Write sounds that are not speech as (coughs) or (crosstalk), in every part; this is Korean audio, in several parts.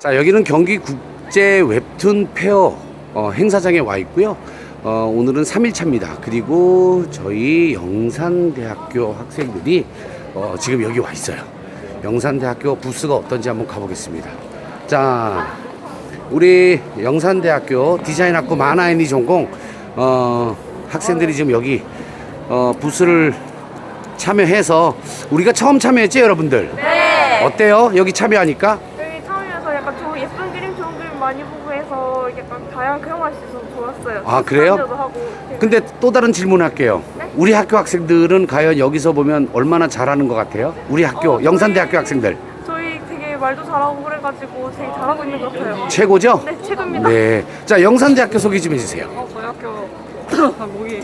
자 여기는 경기 국제 웹툰 페어 어, 행사장에 와 있고요. 어, 오늘은 3일차입니다. 그리고 저희 영산대학교 학생들이 어, 지금 여기 와 있어요. 영산대학교 부스가 어떤지 한번 가보겠습니다. 자 우리 영산대학교 디자인학부 만화애니 전공 어, 학생들이 지금 여기 어, 부스를 참여해서 우리가 처음 참여했죠 여러분들? 네. 어때요? 여기 참여하니까? 여기 처음이어서 약간 좋은 예쁜 그림, 좋은 그림 많이 보고 해서 약간 다양한 경험할 수 있어서 아, 그래요? 하고. 근데 또 다른 질문 할게요. 네? 우리 학교 학생들은 과연 여기서 보면 얼마나 잘하는 것 같아요? 우리 학교, 어, 영산대학교 저희- 학생들. 저희 되게 말도 잘하고 그래가지고 되게 잘하고 있는 것 같아요. 최고죠? 네, 최고입니다. 네. 자, 영산대학교 소개 좀 해주세요. 어, 저희 학교 아, (coughs) 목이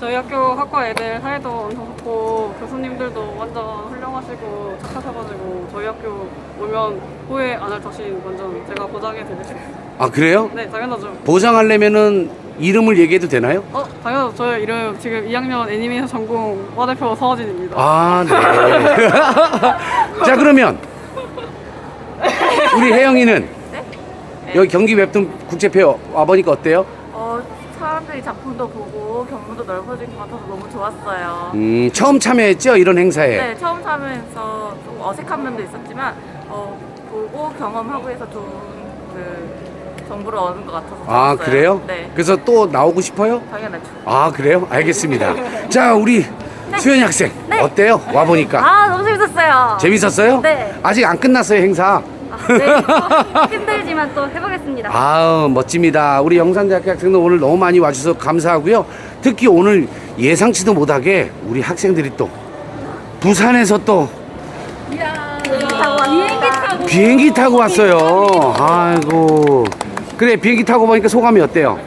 저희 학교 학과 애들 사이도 엄청 좋고 교수님들도 완전 훌륭하시고 착하셔가지고 저희 학교 오면 후회 안 할 자신 완전 제가 보장해 드릴게요. 아, 그래요? 네, 당연하죠. 보장하려면은 이름을 얘기해도 되나요? 어, 당연하죠. 저희 이름 지금 2학년 애니메이션 전공 과대표 서어진입니다. 아, 네. (laughs) 자, 그러면 우리 혜영이는 네? 여기 경기 웹툰 국제페어 와보니까 어때요? 어, 사람들이 작품도 보고 경험도 넓어진 것 같아서 너무 좋았어요. 음, 처음 참여했죠? 이런 행사에. 네, 처음 참여해서 좀 어색한 면도 있었지만 어, 보고 경험하고 해서 좋은 그 정보를 얻은 것 같아서 아, 좋았어요. 그래요? 네, 그래서 또 나오고 싶어요? 당연하죠. 아 그래요? 알겠습니다. (laughs) 자 우리 수현이 학생 네. 어때요? 와 보니까 아, 너무 재밌었어요. 재밌었어요? 네. 아직 안 끝났어요 행사. 아, 네. 힘들지만 또 해보겠습니다. 아우 멋집니다. 우리 영산대학교 학생들 오늘 너무 많이 와주셔서 감사하고요. 특히 오늘 예상치도 못하게 우리 학생들이 또 부산에서 또 비행기 타고 비행기 타고 왔어요. 아이고 그래 비행기 타고 보니까 소감이 어때요?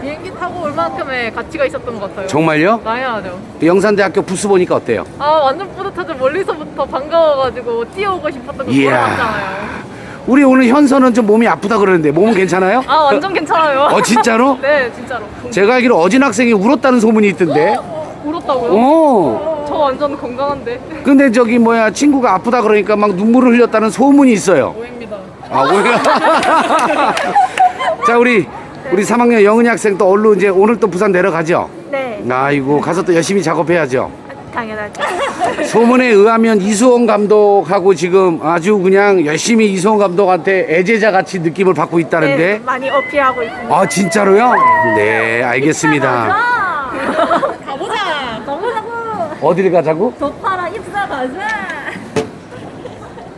비행기 타고 올 만큼의 가치가 있었던 것 같아요. 정말요? 당연하죠. 영산대학교 부스 보니까 어때요? 아 완전 뿌듯하죠. 멀리서 부터 반가워가지고 뛰어오고 싶었던 거 이야. 돌아왔잖아요. 우리 오늘 현서는 좀 몸이 아프다 그러는데 몸은 (laughs) 괜찮아요? 아 완전 괜찮아요. 어 진짜로? (laughs) 네 진짜로. 제가 알기로 어진 학생이 울었다는 소문이 있던데. 울었다고요? 어. 저 완전 건강한데. 근데 저기 뭐야 친구가 아프다 그러니까 막 눈물을 흘렸다는 소문이 있어요. 오해입니다. 아 오히려. (laughs) 자 우리 우리 3학년 영은이 학생 또 얼른 이제 오늘 또 부산 내려가죠. 네, 아이고 가서 또 열심히 작업해야죠. 당연하죠. 소문에 의하면 이수홍 감독하고 지금 아주 그냥 열심히 이수홍 감독한테 애제자 같이 느낌을 받고 네, 있다는데. 많이 어필하고 있습니다. 아 진짜로요? 네 알겠습니다. 가보자. 가보자고. 어디를 가자고? 도파라 입사 가자.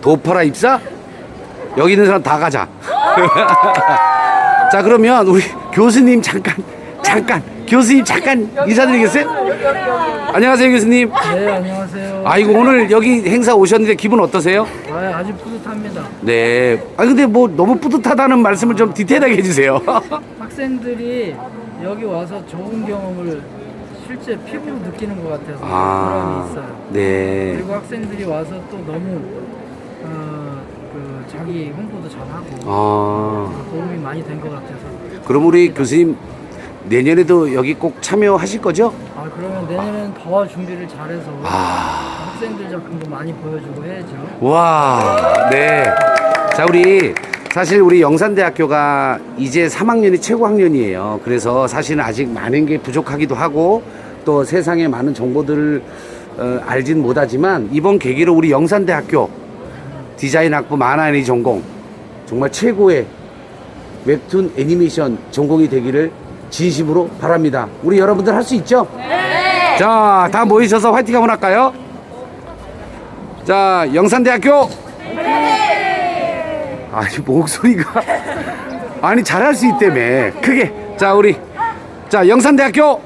도파라 입사? 여기 있는 사람 다 가자. (laughs) 자 그러면 우리 교수님 잠깐 잠깐 교수님 잠깐 인사드리겠어요? 안녕하세요 교수님. 네, 안녕하세요. 아이고 오늘 여기 행사 오셨는데 기분 어떠세요? 아, 아주 뿌듯합니다. 네. 아 근데 뭐 너무 뿌듯하다는 말씀을 좀 디테일하게 해주세요. (laughs) 학생들이 여기 와서 좋은 경험을 실제 피부로 느끼는 것 같아서 아. 보람이 있어요. 네. 그리고 학생들이 와서 또 너무 어, 그 자기 홍보도 잘하고 아 도움이 많이 된 것 같아서 그럼 우리 교수님 내년에도 여기 꼭 참여하실 거죠? 아 그러면 내년에는 더 준비를 잘해서 아. 학생들 작품도 많이 보여주고 해야죠. 와, 네. 자, 우리 사실 우리 영산대학교가 이제 3학년이 최고 학년이에요. 그래서 사실은 아직 많은 게 부족하기도 하고 또 세상에 많은 정보들을 어, 알진 못하지만 이번 계기로 우리 영산대학교 디자인학부 만화애니 전공 정말 최고의 웹툰 애니메이션 전공이 되기를 진심으로 바랍니다. 우리 여러분들 할 수 있죠? 네. 자, 다 모이셔서 화이팅 한번 할까요? 자, 영산대학교. 아니 목소리가. 아니 잘할 수 있다며. 크게. 자 우리. 자 영산대학교.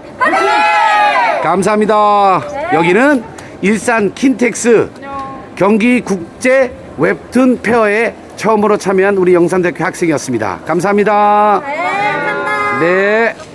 감사합니다. 여기는 일산 킨텍스 경기 국제 웹툰 페어에 처음으로 참여한 우리 영산대학교 학생이었습니다. 감사합니다 네.